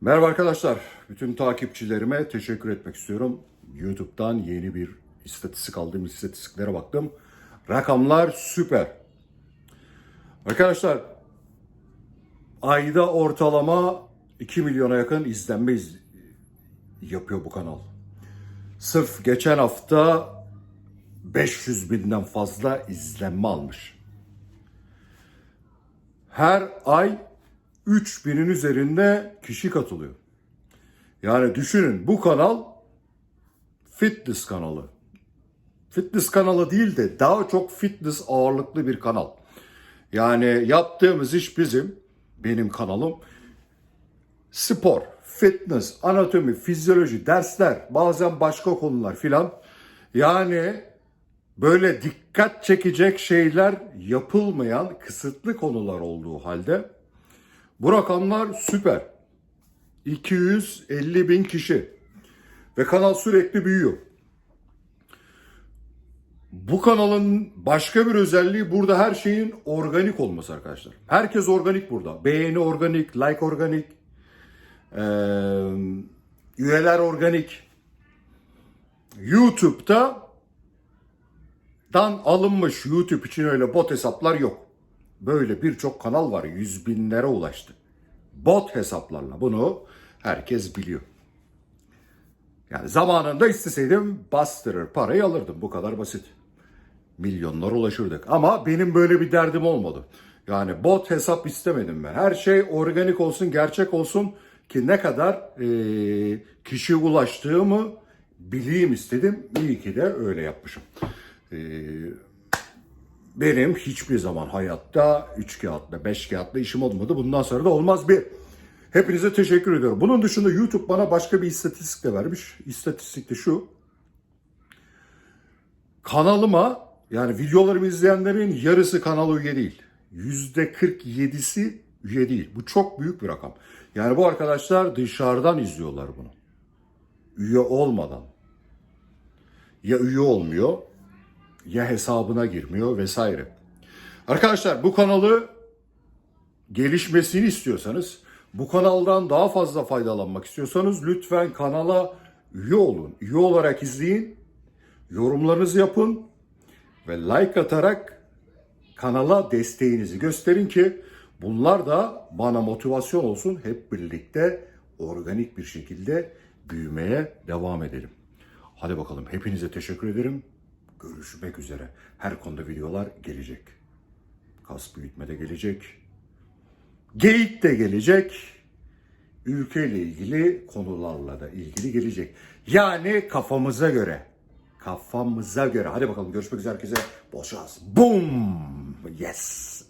Merhaba arkadaşlar. Bütün takipçilerime teşekkür etmek istiyorum. YouTube'dan yeni bir istatistik aldım. istatistiklere baktım. Rakamlar süper. Arkadaşlar ayda ortalama 2 milyona yakın izlenme iz- yapıyor bu kanal. Sırf geçen hafta 500 binden fazla izlenme almış. Her ay 3000'in üzerinde kişi katılıyor. Yani düşünün bu kanal fitness kanalı. Fitness kanalı değil de daha çok fitness ağırlıklı bir kanal. Yani yaptığımız iş bizim, benim kanalım spor, fitness, anatomi, fizyoloji, dersler, bazen başka konular filan. Yani böyle dikkat çekecek şeyler yapılmayan kısıtlı konular olduğu halde bu rakamlar süper. 250 bin kişi. Ve kanal sürekli büyüyor. Bu kanalın başka bir özelliği burada her şeyin organik olması arkadaşlar. Herkes organik burada. Beğeni organik, like organik, eee, üyeler organik. YouTube'da dan alınmış YouTube için öyle bot hesaplar yok. Böyle birçok kanal var. Yüz binlere ulaştı. Bot hesaplarla bunu herkes biliyor. Yani zamanında isteseydim bastırır parayı alırdım. Bu kadar basit. Milyonlara ulaşırdık. Ama benim böyle bir derdim olmadı. Yani bot hesap istemedim ben. Her şey organik olsun, gerçek olsun ki ne kadar eee kişi ulaştığımı bileyim istedim. İyi ki de öyle yapmışım. Eee benim hiçbir zaman hayatta 3 kağıtla 5 kağıtla işim olmadı. Bundan sonra da olmaz bir. Hepinize teşekkür ediyorum. Bunun dışında YouTube bana başka bir istatistik de vermiş. İstatistik de şu. Kanalıma yani videolarımı izleyenlerin yarısı kanala üye değil. Yüzde 47'si üye değil. Bu çok büyük bir rakam. Yani bu arkadaşlar dışarıdan izliyorlar bunu. Üye olmadan. Ya üye olmuyor ya hesabına girmiyor vesaire. Arkadaşlar bu kanalı gelişmesini istiyorsanız, bu kanaldan daha fazla faydalanmak istiyorsanız lütfen kanala üye olun. Üye olarak izleyin, yorumlarınızı yapın ve like atarak kanala desteğinizi gösterin ki bunlar da bana motivasyon olsun. Hep birlikte organik bir şekilde büyümeye devam edelim. Hadi bakalım hepinize teşekkür ederim. Görüşmek üzere. Her konuda videolar gelecek. Kas büyütme de gelecek. Geyik de gelecek. Ülkeyle ilgili konularla da ilgili gelecek. Yani kafamıza göre. Kafamıza göre. Hadi bakalım görüşmek üzere herkese. Bol şans. Boom. Yes.